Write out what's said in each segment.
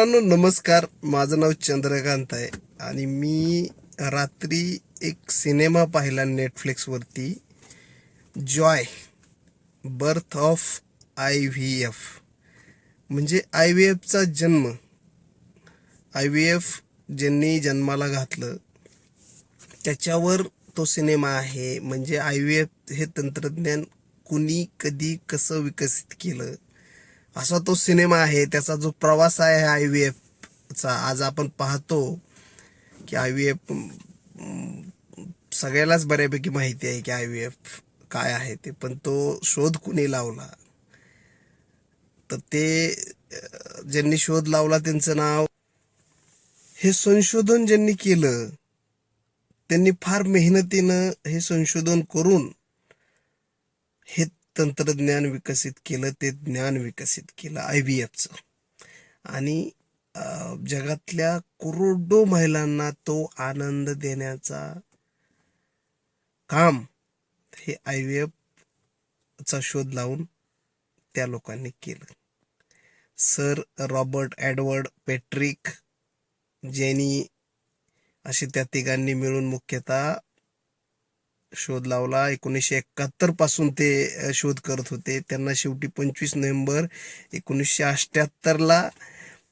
मित्रांनो नमस्कार. माझं नाव चंद्रकांत आहे आणि मी रात्री एक सिनेमा पाहिला नेटफ्लिक्सवरती. Joy birth of I V F. म्हणजे आय व्ही एफचा जन्म. आय व्ही एफ ज्यांनी जन्माला घातलं त्याच्यावर तो सिनेमा आहे. म्हणजे आय व्ही एफ हे तंत्रज्ञान कुणी कधी कसं विकसित केलं असा तो सिनेमा आहे त्याचा जो प्रवास आहे आय व्ही एफचा आज आपण पाहतो की आय व्ही एफ सगळ्यालाच बऱ्यापैकी माहिती आहे की आय व्ही एफ काय आहे ते. पण तो शोध कुणी लावला? तर ते ज्यांनी शोध लावला त्यांचं नाव हे संशोधन ज्यांनी केलं त्यांनी फार मेहनतीनं हे संशोधन करून हे तंत्रज्ञान विकसित केलं ते ज्ञान विकसित केलं आय व्ही एफचं आणि जगातल्या करोडो महिलांना तो आनंद देण्याचा काम हे आय व्ही एफचा शोध लावून त्या लोकांनी केलं. Sir Robert Edward Patrick Jenny असे त्या तिघांनी मिळून मुख्यतः शोध लावला. एकोणीसशे एकाहत्तरपासून ते शोध करत होते. त्यांना शेवटी पंचवीस नोव्हेंबर एकोणीसशे अठ्ठ्याहत्तरला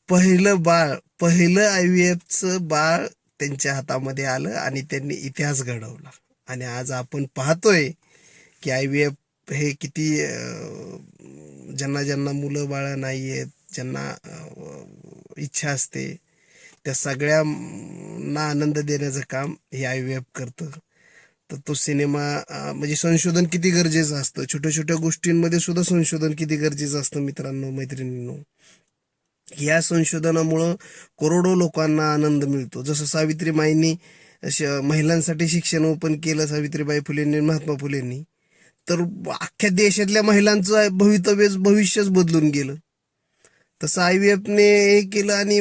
पहिलं बाळ पहिलं आय व्ही एफचं बाळ त्यांच्या हातामध्ये आलं आणि त्यांनी इतिहास घडवला. आणि आज आपण पाहतोय की आय व्ही एफ हे किती ज्यांना ज्यांना मुलं बाळं नाही आहेत ज्यांना इच्छा असते त्या सगळ्यांना आनंद देण्याचं काम हे आय व्ही एफ करतं. तर तो सिनेमा म्हणजे संशोधन किती गरजेचं असतं? छोट्या छोट्या गोष्टींमध्ये सुद्धा संशोधन किती गरजेचं असतं मित्रांनो मैत्रिणींनो? या संशोधनामुळं करोडो लोकांना आनंद मिळतो. जसं सावित्रीमाईंनी श- महिलांसाठी शिक्षण ओपन केलं सावित्रीबाई फुलेंनी महात्मा फुलेंनी तर अख्ख्या देशातल्या महिलांचं भवितव्य भविष्यच बदलून गेलं. तसं आय व्ही एफने हे केलं आणि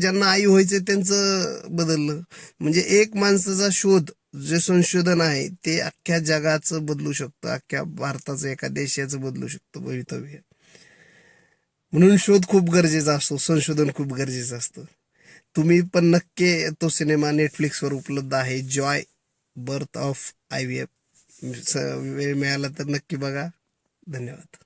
ज्यांना आई व्हायचं त्यांचं बदललं. म्हणजे एक माणसाचा शोध जे संशोधन आहे ते अख्ख्या जगाचं बदलू शकतं. अख्ख्या भारताचं एका देशाचं बदलू शकतं भवितव्य. म्हणून शोध खूप गरजेचा असतो संशोधन खूप गरजेचं असतं. तुम्ही पण नक्की तो सिनेमा नेटफ्लिक्सवर उपलब्ध आहे joy birth of I V F वेळ मिळाला तर नक्की बघा. धन्यवाद.